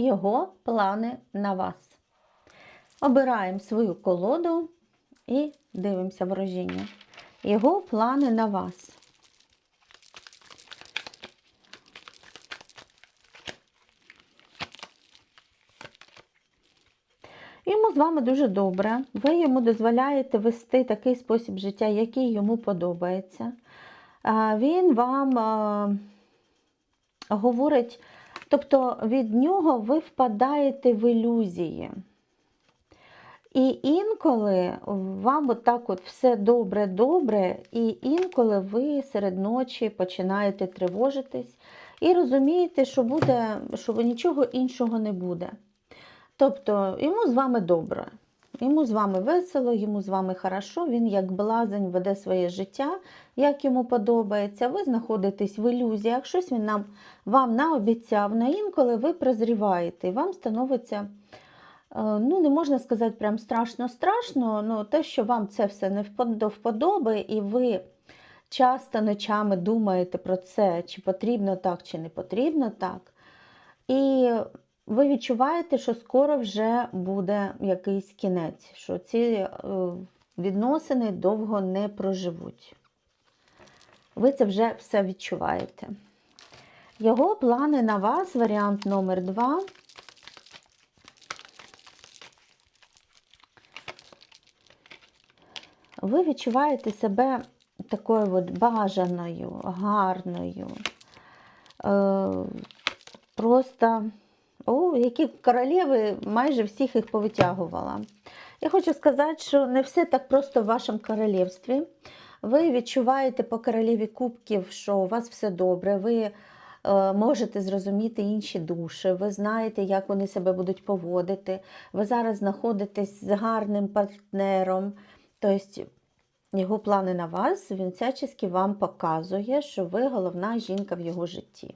його плани на вас. Обираємо свою колоду і дивимося ворожіння. Його плани на вас. Йому з вами дуже добре. Ви йому дозволяєте вести такий спосіб життя, який йому подобається. Він вам говорить, тобто від нього ви впадаєте в ілюзії. І інколи вам от так от все добре-добре, і інколи ви серед ночі починаєте тривожитись і розумієте, що буде, що нічого іншого не буде. Тобто йому з вами добре, йому з вами весело, йому з вами хорошо, він як блазень веде своє життя, як йому подобається. Ви знаходитесь в ілюзіях, щось він нам вам наобіцяв, на інколи ви прозріваєте, і вам становиться, е, ну, не можна сказати, прям страшно-страшно, але те, що вам це все не до вподоби, і ви часто ночами думаєте про це, чи потрібно так, чи не потрібно так. І ви відчуваєте, що скоро вже буде якийсь кінець, що ці е, відносини довго не проживуть. Ви це вже все відчуваєте. Його плани на вас, варіант номер два. Ви відчуваєте себе такою от бажаною, гарною, е, просто о, які королеви, майже всіх їх повитягувала. Я хочу сказати, що не все так просто в вашому королівстві. Ви відчуваєте по королеві кубків, що у вас все добре. Ви е, можете зрозуміти інші душі, ви знаєте, як вони себе будуть поводити. Ви зараз знаходитесь з гарним партнером. Тобто його плани на вас, він всячески вам показує, що ви головна жінка в його житті.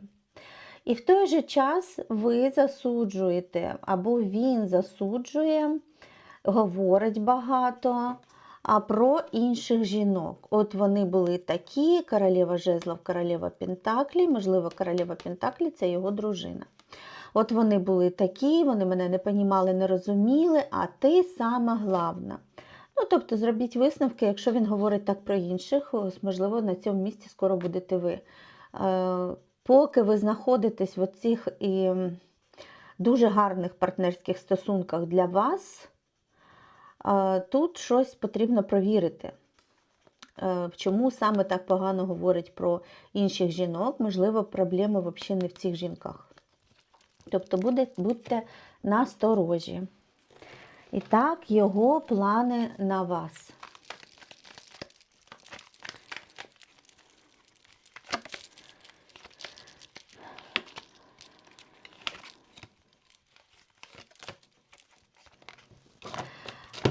І в той же час ви засуджуєте, або він засуджує, говорить багато а про інших жінок. От вони були такі: королева жезлов, королева Пентаклі, можливо, королева Пентаклі це його дружина. От вони були такі, вони мене не понімали, не розуміли, а ти сама главна. Ну, тобто, зробіть висновки, якщо він говорить так про інших, можливо, на цьому місці скоро будете ви. Е, поки ви знаходитесь в цих і дуже гарних партнерських стосунках для вас, тут щось потрібно провірити. Е, чому саме так погано говорить про інших жінок, можливо, проблеми взагалі не в цих жінках. Тобто будьте насторожі. І так, його плани на вас.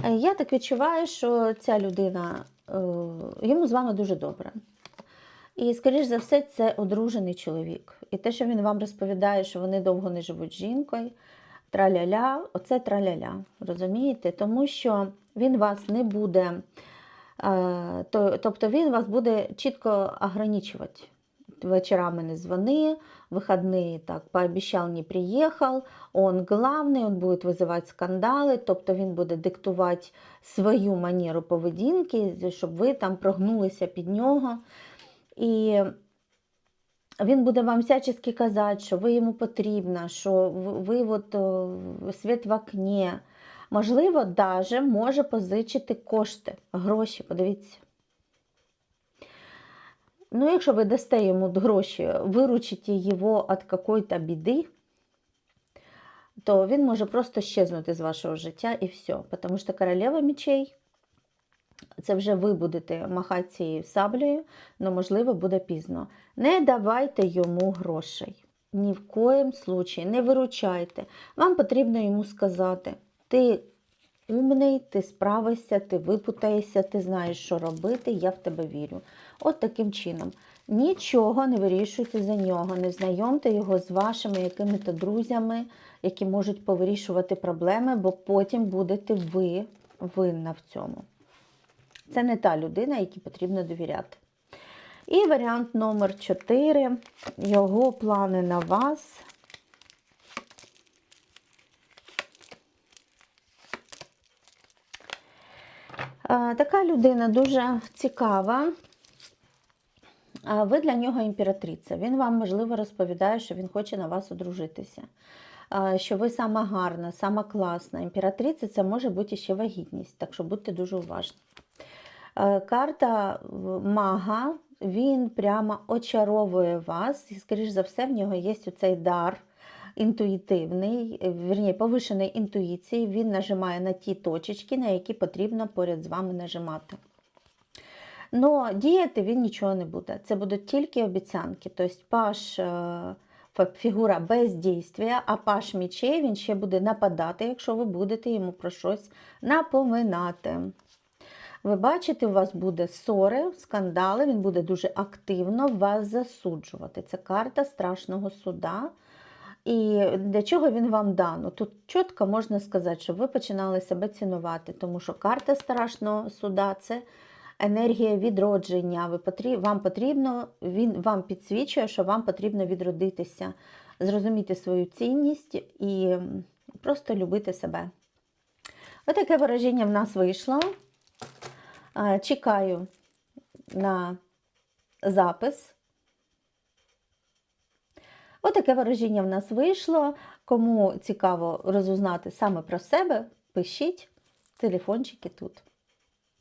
Я так відчуваю, що ця людина, е, йому з вами дуже добре. І, скоріш за все, це одружений чоловік. І те, що він вам розповідає, що вони довго не живуть з жінкою, траля-ля, оце траля-ля. Розумієте? Тому що він вас не буде, е, тобто він вас буде чітко ограничувати вечерами не звони, выходные так пообещал, не приехал, он главный, он будет вызывать скандали, тобто він буде диктувати свою манеру поведінки, щоб ви там прогнулися під нього. І він буде вам всячески казати, що ви йому потрібна, що ви от, світ в окні. Можливо, навіть може позичити кошти, гроші, подивіться. Ну, якщо ви дасте йому гроші, виручите його від якоїсь біди, то він може просто щезнути з вашого життя і все. Тому що королева мечей, це вже ви будете махати цією саблею, але, можливо, буде пізно. Не давайте йому грошей. Ні в коїм случаї, не виручайте. Вам потрібно йому сказати, ти умний, ти справишся, ти випутаєшся, ти знаєш, що робити, я в тебе вірю. От таким чином. Нічого не вирішуйте за нього, не знайомте його з вашими якими-то друзями, які можуть повирішувати проблеми, бо потім будете ви винна в цьому. Це не та людина, якій потрібно довіряти. І варіант номер 4 його плани на вас. Така людина дуже цікава. Ви для нього імператриця. Він вам, можливо, розповідає, що він хоче на вас одружитися, що ви сама гарна, сама класна. Імператриця це може бути ще вагітність, так що будьте дуже уважні. Карта мага, він прямо очаровує вас, і, скоріш за все, в нього є оцей дар інтуїтивний, е, вірні, повишеної інтуїції. Він нажимає на ті точечки, на які потрібно поряд з вами нажимати. Но діяти він нічого не буде. Це будуть тільки обіцянки. Тобто паш е, фігура бездійствия, а паш мічей він ще буде нападати, якщо ви будете йому про щось напоминати. Ви бачите, у вас буде ссори, скандали, він буде дуже активно вас засуджувати. Це карта страшного суда. І для чого він вам дано? Тут чітко можна сказати, щоб ви починали себе цінувати, тому що карта страшного суда це енергія відродження. Ви. Вам потрібно, він вам підсвічує, що вам потрібно відродитися, зрозуміти свою цінність і просто любити себе. Отаке вираження в нас вийшло. Чекаю на запис. Отаке вираження в нас вийшло. Кому цікаво розузнати саме про себе, пишіть телефончики тут.